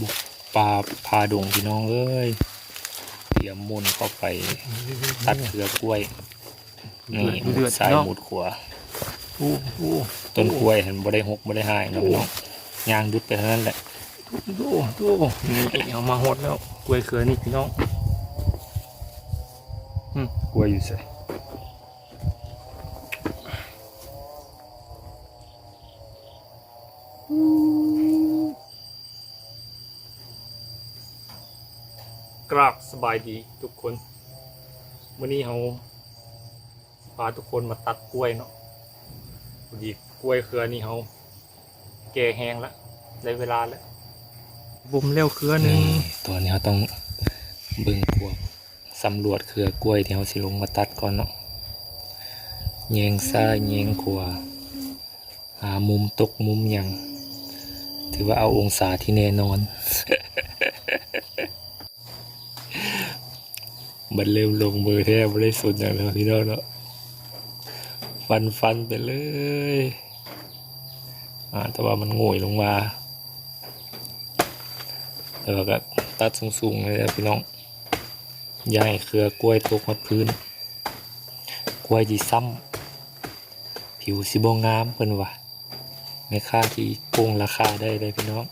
บุกป่าพาดงพี่น้องเอ้ยเตรียมมุนเข้าไปตัดเครือกล้วยนี่หมุดซ้ายหมุดขวาอู้อู้ต้นกล้วยเห็นบ่ได้หกบ่ได้หายนะพี่น้องยางดุดไปเท่านั้นแหละดูดูนี่เอามาหดแล้วกล้วยเครือนี่พี่น้องกล้วยอยู่ใส่ายดีทุกคนวันนี้เราพาทุกคนมาตัดกล้วยเนาะดีกล้วยเครือนี่เขาแก่แห้งแล้วได้เวลาแล้วบุ่มเร็วเครือหนึ่งตัวนี้เราต้องบิ่งพวกสำรวจเครือกล้วยที่เราสิลงมาตัดก่อนเนาะแยงซ้ายแยงขวาหามุมตกมุมยังถือว่าเอาองศาที่แน่นอน มันเร็วลงมือแทบไม่ได้สุดอย่างเลยพี่น้องเนาะฟันฟันไปเลยอ่าแต่ว่ามันง่ยลงมาแต่ว่าก็ตัดสูงๆเลยนะพี่น้องย่าให้เครือกล้วยตกมาพื้น กล้วยดีซ้ำผิวสิบงงามเพิ่นว่าในค่าที่โกงราคาได้เลยพี่น้อง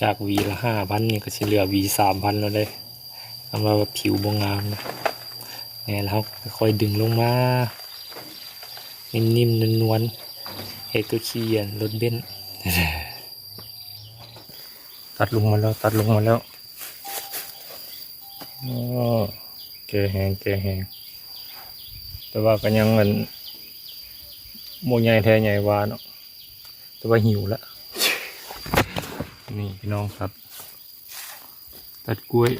จากวีละห้าพันนี่ก็จะเหลือวีสามพันแล้วเลยคำว่าผิวบงงามนะเนี่ยแล้วค่อยดึงลงมา นิ่มๆนวลๆเฮ็ดก็ขี้เกียจรถเบนตัดลงมาแล้ว ตัดลงมาแล้วอ๋อแกแหงแกแหงแต่ว่าก็ยังเงินโมใหญ่แท้ใหญ่วาเนาะแต่ว่าหิวแล้ว นี่พี่น้องครับ ตัดกล้วย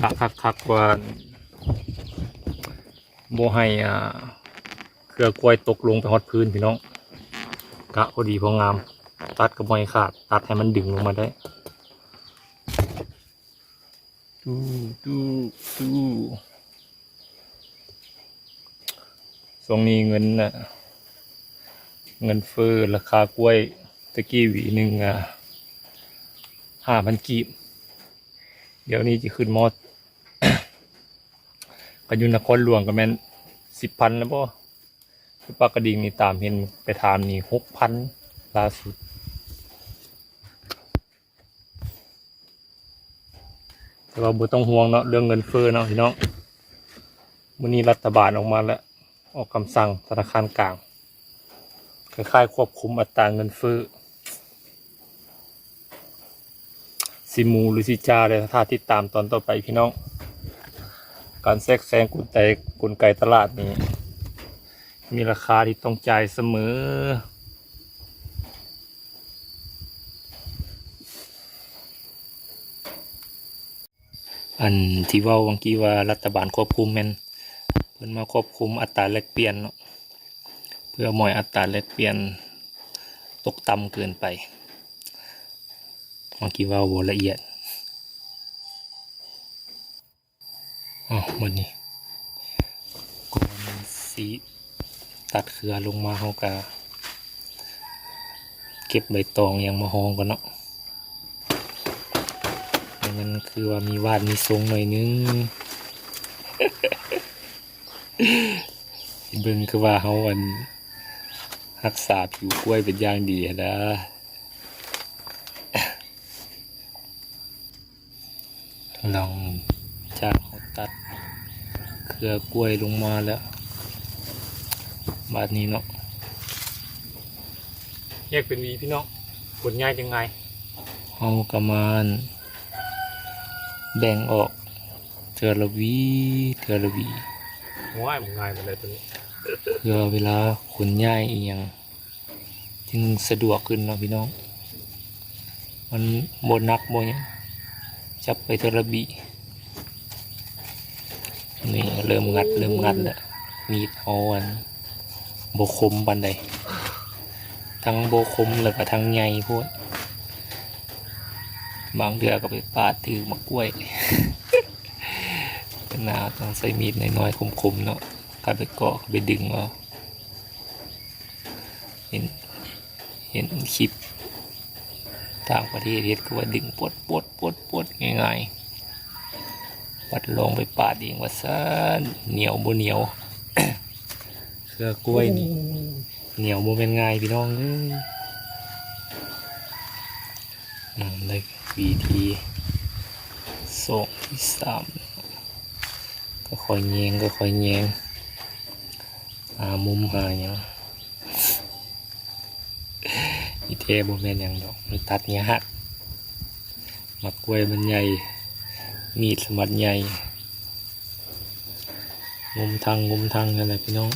กะคักคักว่าโมให้อ่าเครือกล้วยตกลงไปฮอดพื้นพี่น้อง กะพอดีพองาม ตัดกระบอยขาด ตัดให้มันดึงลงมาได้ดูดูดูทรงนี้เงินน่ะเงินเฟ้อราคากล้วยะกี้หวีหนึ่งอะห้าพันกีบ เดี๋ยวนี้จะขึ้นมอดก็อยู่นครหลวงก็แม่นสิบพันแล้วป่คือปากกระดิ่งนี่ตามเห็นไปถามนี่หกพันล่าสุดแต่ว่าบ่ต้องห่วงเนาะเรื่องเงินเฟ้อเนาะพี่น้องวันนี้รัฐบาลออกมาแล้วออกคำสั่งธนาคารกลางคล้ายๆควบคุมอัตราเงินเฟ้อ สิมูหรือสิจาเลยถ้าติดตามตอนต่อไปพี่น้อง การแทรกแซงกลไกกลไกตลาดนี้ มีราคาที่ต้องจ่ายเสมอ อันที่ว่าวังกี้ว่ารัฐบาลควบคุมม่นเพิ่นมาควบคุมอัตราแลกเปลี่ยนเนาะเพื่อหมอยอัตราแลกเปลี่ยนตกต่ำเกินไป วังกี้เว่าบ่ละเอียดอ๋อมันนี้ก่อนสีตัดเครือลงมาเขาก็เก็บใบตองยังมาหองก่อนเนาะมันคือว่ามีวาดมีทรงหน่อยนึงเบิ่งคือว่าเขาวันรักษาผิวกล้วยเป็นอย่างดีนะ ลองจากเขาตัด เครือกล้วยลงมาแล้วบาดนี้เนาะแยกเป็นหวีพี่น้องผลง่ายยังไงเขากำมานแบ่งออกเทือละหวีเทือละหวีง่ายมันง่ายหมดเลยตัวนี้เพื่อเวลาขนย้ายอีกอย่างจึงสะดวกขึ้นเนาะพี่น้อง มันโบนักโบหยัง จับไปเทระบีนี่เริ่มงัดเริ่มงัดแล้วมีดเอาอันโบคมบันไดทั้งโบคมแล้วก็ทั้งใหญ่พวกบางเดือก็ไปปาดถือมะกล้วยเป็นหนาต้องใส่มีดน้อยๆคมๆเนาะกัดไปเกาะไปดึงเอาเห็นเห็นคลิป ต่างประเทศเฮ็ดก็ว่าดึงปวดปวดปวดปวดง่ายๆปัดลงไปปาดเองว่าซะเหนียวบ่เหนียวเครือกล้วยนี่เหนียวบ่เป็นง่ายพี่น้องเอ้ยอืมเลยวีทีส่งที่สามก็คอยแยงก็คอยแยงหามุมหาอย่าง อีเทบ่แม่นหยังดอกมันตัดยากมักกล้วยมันใหญ่มีดสมัดใหญ่งุมทางงุมทางนั่นแหละพี่น้อง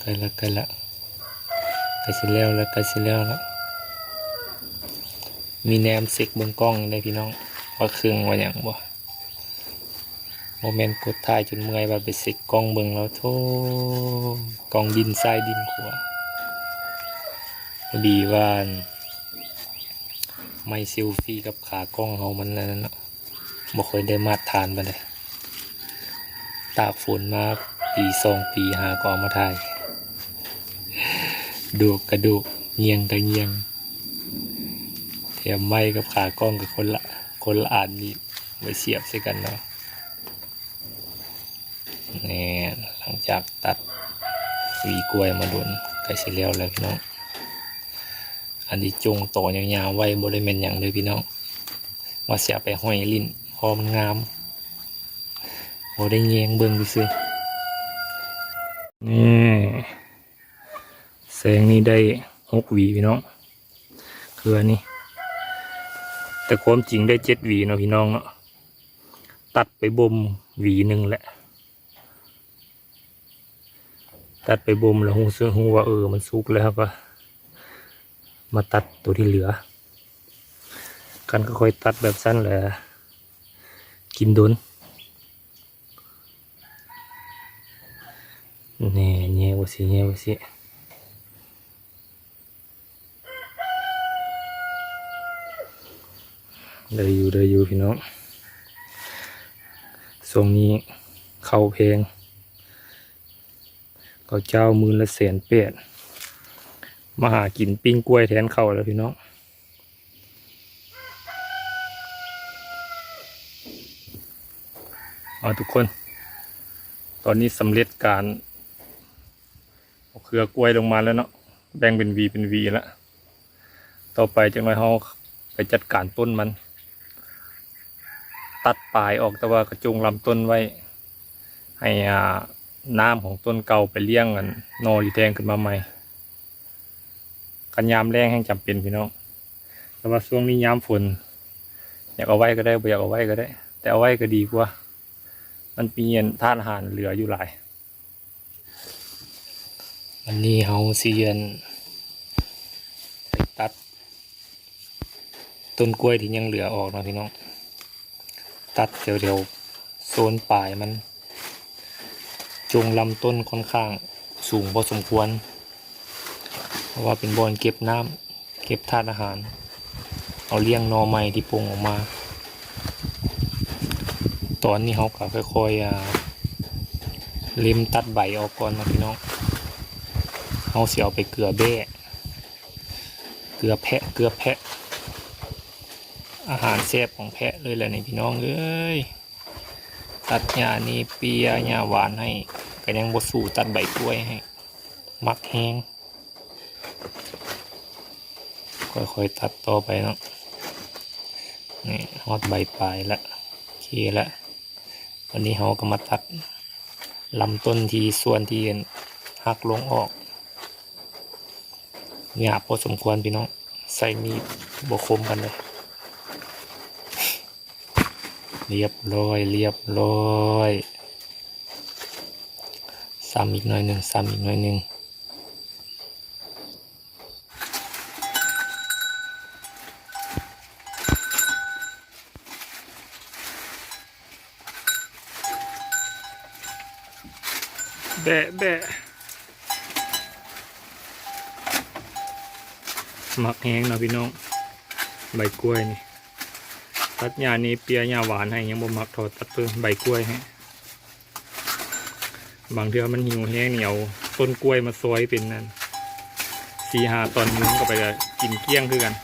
ใกล้ละใกล้ละใกลสิแล้วล้วใกลสิแล้วล้วมีแนมเสกเบิ่งกล้องได้พี่น้องว่าเครื่องว่าหยังบ่โมเมนต์กดถ่ายจนเมื่อยว่าไปเสกกล้องเบิ่งแล้วโธ่กล้องดินทรายดินขัว พอดีว่าไม่ซิลฟี่กับขากล้องเขามันนั้นเนาะบ่ค่อยได้มาตรฐานไปเลยตากฝนมาปีสองปีหากอมาถ่ายดูกกระดูกเงียงกระเงียงแถมไม้กับขากล้องกับคนละคนละอันนี่ไว้เสียบใส่กันเนาะนี่หลังจากตัดวีกล้วยมาโดนใกล้เสร็จแล้วแล้วพี่น้อง อันที่จงต่อยาวๆไว้บริเวณอย่างเลยพี่น้องว่าเสียไปห้อยลิ้นพอมันงามโอได้เงียงเบิ่งดูซินี่แสงนี้ได้หกหวีพี่น้องคืออันนี้ แต่ความจริงได้เจ็ดหวีเนาะพี่น้องเนาะตัดไปบ่มหวีหนึ่งแหละ ตัดไปบ่มแล้วหูเสื้อหูว่าเออมันสุกแล้วก็ มาตัดตัวที่เหลือ กันก็ค่อยตัดแบบสั้นแหละกินโดนแน่แง่วสิแง่วสิเลยอยู่เลยอยู่พี่น้องช่วงนี้เข้าเพลงก็เจ้ามือละแสนเปียด มาหากินปิ้งกล้วยแทนเขาแล้วพี่น้องเอาทุกคน ตอนนี้สำเร็จการเอาเครือกล้วยลงมาแล้วเนาะแบ่งเป็นวีเป็นวีแล้วต่อไปจังไรเขาไปจัดการต้นมัน ตัดปลายออกแต่ว่ากระจุงลำต้นไว้ ให้น้ำของต้นเก่าไปเลี้ยงกันนอรีแทงขึ้นมาใหม่ กันยามแรงแห้งจำเป็นพี่น้องแต่ว่าช่วงนี้ยามฝน อยากเอาไว้ก็ได้บ่อยากเอาไว้ก็ได้ แต่เอาไว้ก็ดีกว่า มันมีเงินท่านอาหารเหลืออยู่หลายวันนี้เฮาสิเยือนไปตัด ต้นกล้วยที่ยังเหลือออกนะพี่น้อง ตัดเดี๋ยวๆโซนปลายมันจงลำต้นค่อนข้างสูงพอสมควร ราะว่าเป็นบอนเก็บน้ำเก็บธาตุอาหาร เอาเลี้ยงนอไม้ที่ปรุงออกมา ตอนนี้เขาก็ค่อยๆเล็มตัดใบออกก่อนนะพี่น้องเขาเสียเอาไปเกลือแบ้เกลือแพะเกลือแพะ อาหารแซ่บของแพะเลยแหละนี่พี่น้องเอ้ยตัดหญ้านี่เปียหญ้าหวานให้ก็ยังบ่สู่ตัดใบกล้วยให้ มักแห้ง ค่อยๆตัดต่อไปเนาะนี่ฮอดใบปลายละโอเคละวันนี้เราก็มาตัดลำต้นที่ส่วนที่หักลงออกหยาบพอสมควรพี่น้องใส่มีดบคมกันเลย เรียบร้อยเรียบร้อยซ้ำอีกหน่อยหนึ่งซ้ำอีกหน่อยหนึ่ง แบะแบะมักแห้งเนะพี่น้อง ใบกล้วยนี่ ตัดหญ้านี้เปียหญ้าหวานให้ยังบ่มักทอดตัดเพิ่มใบกล้วยให้บางเทื่อมันหิวแห้งเหนียว ต้นกล้วยมาซอยเป็นนั่นสีหาตอนนึงก็ไปกินเกี้ยงคือกัน